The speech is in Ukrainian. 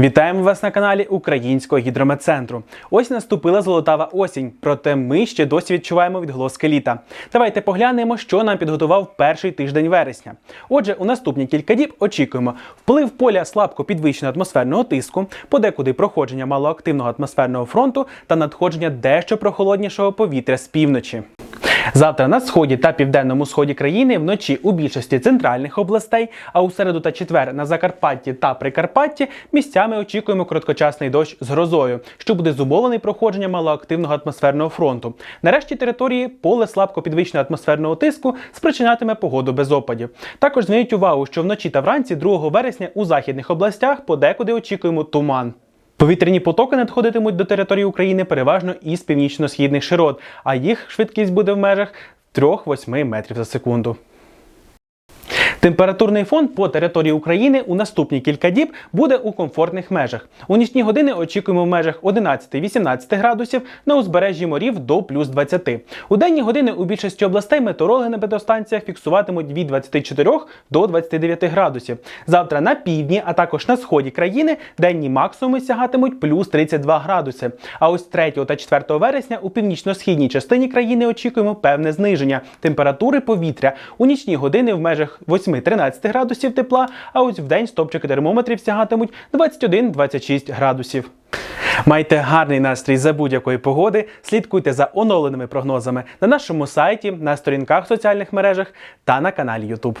Вітаємо вас на каналі Українського гідрометцентру. Ось наступила золотава осінь, проте ми ще досі відчуваємо відголоски літа. Давайте поглянемо, що нам підготував перший тиждень вересня. Отже, у наступні кілька діб очікуємо вплив поля слабко підвищеного атмосферного тиску, подекуди проходження малоактивного атмосферного фронту та надходження дещо прохолоднішого повітря з півночі. Завтра на сході та південному сході країни вночі у більшості центральних областей, а у середу та четвер на Закарпатті та Прикарпатті місцями очікуємо короткочасний дощ з грозою, що буде зумовлений проходженням малоактивного атмосферного фронту. Нарешті території поле слабко підвищеного атмосферного тиску спричинятиме погоду без опадів. Також зверніть увагу, що вночі та вранці 2 вересня у західних областях подекуди очікуємо туман. Повітряні потоки надходитимуть до території України переважно із північно-східних широт, а їх швидкість буде в межах 3-8 метрів за секунду. Температурний фон по території України у наступні кілька діб буде у комфортних межах. У нічні години очікуємо в межах 11-18 градусів, на узбережжі морів до плюс 20. У денні години у більшості областей метеорологи на метеостанціях фіксуватимуть від 24 до 29 градусів. Завтра на півдні, а також на сході країни денні максимуми сягатимуть плюс 32 градуси. А ось 3 та 4 вересня у північно-східній частині країни очікуємо певне зниження температури повітря. У нічні години в межах 8-13 градусів тепла, а ось в день стопчики термометрів сягатимуть 21-26 градусів. Майте гарний настрій за будь-якої погоди. Слідкуйте за оновленими прогнозами на нашому сайті, на сторінках в соціальних мережах та на каналі YouTube.